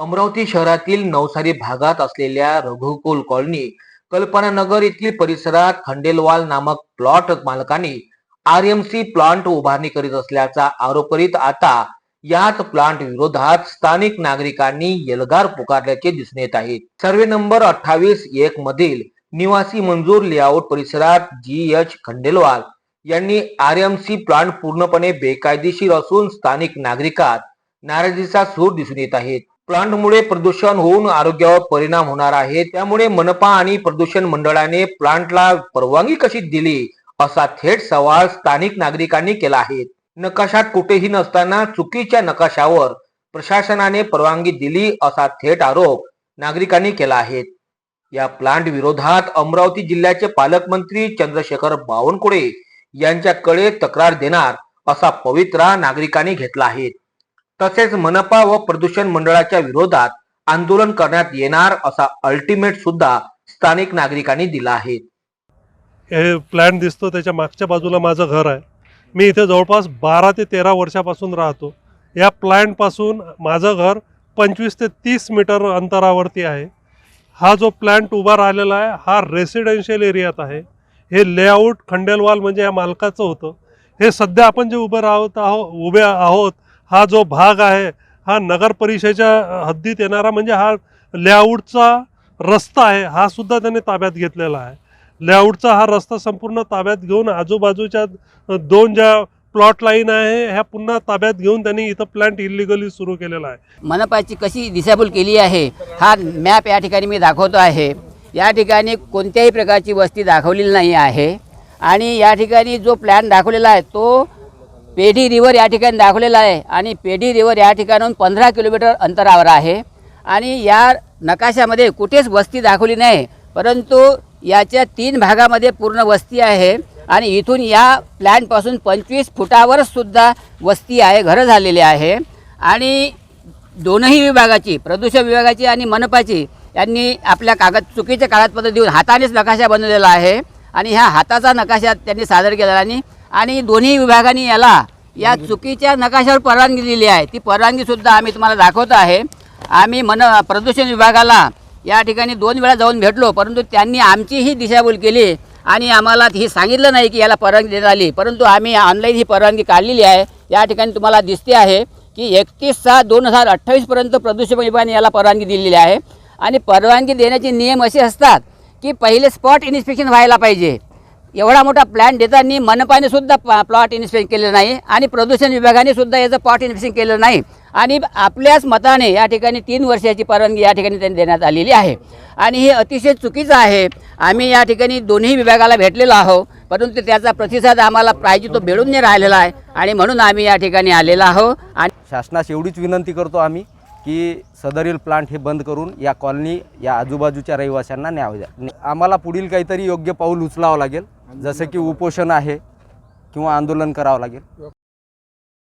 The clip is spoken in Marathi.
अमरावती शहरातील नवसारी भागात असलेल्या रघुकुल कॉलनी कल्पना नगर येथील परिसरात खंडेलवाल नामक प्लॉट मालकांनी आर एम सी प्लांट उभारणी करीत असल्याचा आरोप करीत आता याच प्लांट विरोधात स्थानिक नागरिकांनी एल्गार पुकारल्याचे दिसून येत आहे. सर्वे नंबर अठ्ठावीस एक मधील निवासी मंजूर लेआउट परिसरात जी एच खंडेलवाल यांनी आर एम सी प्लांट पूर्णपणे बेकायदेशीर असून स्थानिक नागरिकात नाराजीचा सूर दिसून येत आहेत प्लांटमुळे प्रदूषण होऊन आरोग्यावर परिणाम होणार आहे. त्यामुळे मनपा आणि प्रदूषण मंडळाने प्लांटला परवानगी कशी दिली असा थेट सवाल स्थानिक नागरिकांनी केला आहे. नकाशात कुठेही नसताना चुकीच्या नकाशावर प्रशासनाने परवानगी दिली असा थेट आरोप नागरिकांनी केला आहे. या प्लांट विरोधात अमरावती जिल्ह्याचे पालकमंत्री चंद्रशेखर बावनकुळे यांच्याकडे तक्रार देणार असा पवित्रा नागरिकांनी घेतला आहे. तसेच मनपा व प्रदूषण मंडळाच्या विरोधात आंदोलन करण्यात येणार असा अल्टिमेट सुद्धा स्थानिक नागरिकांनी दिला आहे. हे प्लॅन दिसतो त्याच्या मागच्या बाजूला माझं घर आहे. मी इथे जवळपास बारा ते तेरा वर्षापासून राहतो. या प्लॅनपासून माझं घर पंचवीस ते तीस मीटर अंतरावरती आहे. हा जो प्लॅन्ट उभा राहिलेला आहे हा रेसिडेन्शियल एरियात आहे. हे लेआउट खंडेलवाल म्हणजे या मालकाचं होतं. हे सध्या आपण जे उभे राहत आहो उभे आहोत हा जो भाग आहे हा नगर परिषदेच्या हद्दीत येणारा म्हणजे हा लेआउटचा रस्ता आहे हा सुद्धा त्याने ताब्यात घेतलेला आहे. लेआउटचा हा रस्ता संपूर्ण ताब्यात घेऊन आजूबाजूच्या दोन ज्या प्लॉट लाईन आहे ह्या पुन्हा ताब्यात घेऊन त्यांनी इथं प्लांट इलिगली सुरू केलेला आहे. मनपाची कशी दिशाभूल केली आहे हा मॅप या ठिकाणी मी दाखवतो आहे. या ठिकाणी कोणत्याही प्रकारची वस्ती दाखवलेली नाही आहे. आणि या ठिकाणी जो प्लॅन दाखवलेला आहे तो पेढी रिव्हर या ठिकाणी दाखवलेला आहे आणि पेढी रिव्हर या ठिकाणाहून पंधरा किलोमीटर अंतरावर आहे. आणि या नकाशामध्ये कुठेच वस्ती दाखवली नाही परंतु याच्या तीन भागामध्ये पूर्ण वस्ती आहे आणि इथून या प्लॅनपासून पंचवीस फुटावरसुद्धा वस्ती आहे घरं झालेली आहे. आणि दोनही विभागाची प्रदूषण विभागाची आणि मनपाची यांनी आपल्या कागद चुकीचे कागदपत्र देऊन हातानेच नकाशा बनवलेला आहे. आणि ह्या हाताचा नकाशा त्यांनी सादर केलेला आणि आणि दोन्ही विभागांनी याला या चुकीच्या नकाशावर परवानगी दिली आहे. ती परवानगीसुद्धा आम्ही तुम्हाला दाखवत आहे. आम्ही मन प्रदूषण विभागाला या ठिकाणी दोन वेळा जाऊन भेटलो परंतु त्यांनी आमचीही दिशाभूल केली आणि आम्हाला हे सांगितलं नाही की याला परवानगी देण्यात आली. परंतु आम्ही ऑनलाईन ही परवानगी काढलेली आहे. या ठिकाणी तुम्हाला दिसते आहे की एकतीस सहा दोन हजार अठ्ठावीसपर्यंत प्रदूषण विभागाने याला परवानगी दिलेली आहे. आणि परवानगी देण्याचे नियम असे असतात की पहिले स्पॉट इन्स्पेक्शन व्हायला पाहिजे. एवढा मोठा प्लॅन देताना मनपाने सुद्धा प्लॉट इन्स्पेक्शन केलेलं नाही आणि प्रदूषण विभागाने सुद्धा याचं प्लॉट इन्स्पेक्शन केलं नाही. आणि आपल्याच मताने या ठिकाणी तीन वर्षाची परवानगी या ठिकाणी त्यांनी देण्यात आलेली आहे. आणि हे अतिशय चुकीचं आहे. आम्ही या ठिकाणी दोन्ही विभागाला भेटलेलो आहो परंतु त्याचा प्रतिसाद आम्हाला पाहिजे तो मिळून नाही राहिलेला आहे आणि म्हणून आम्ही या ठिकाणी आलेलो आहो आणि शासनास एवढीच विनंती करतो आम्ही की सदरील प्लांट हे बंद करून या कॉलनी या आजूबाजूच्या रहिवाशांना न्यावं द्या. आम्हाला पुढील काहीतरी योग्य पाऊल उचलावं लागेल. जसं की उपोषण आहे किंवा आंदोलन करावं लागेल.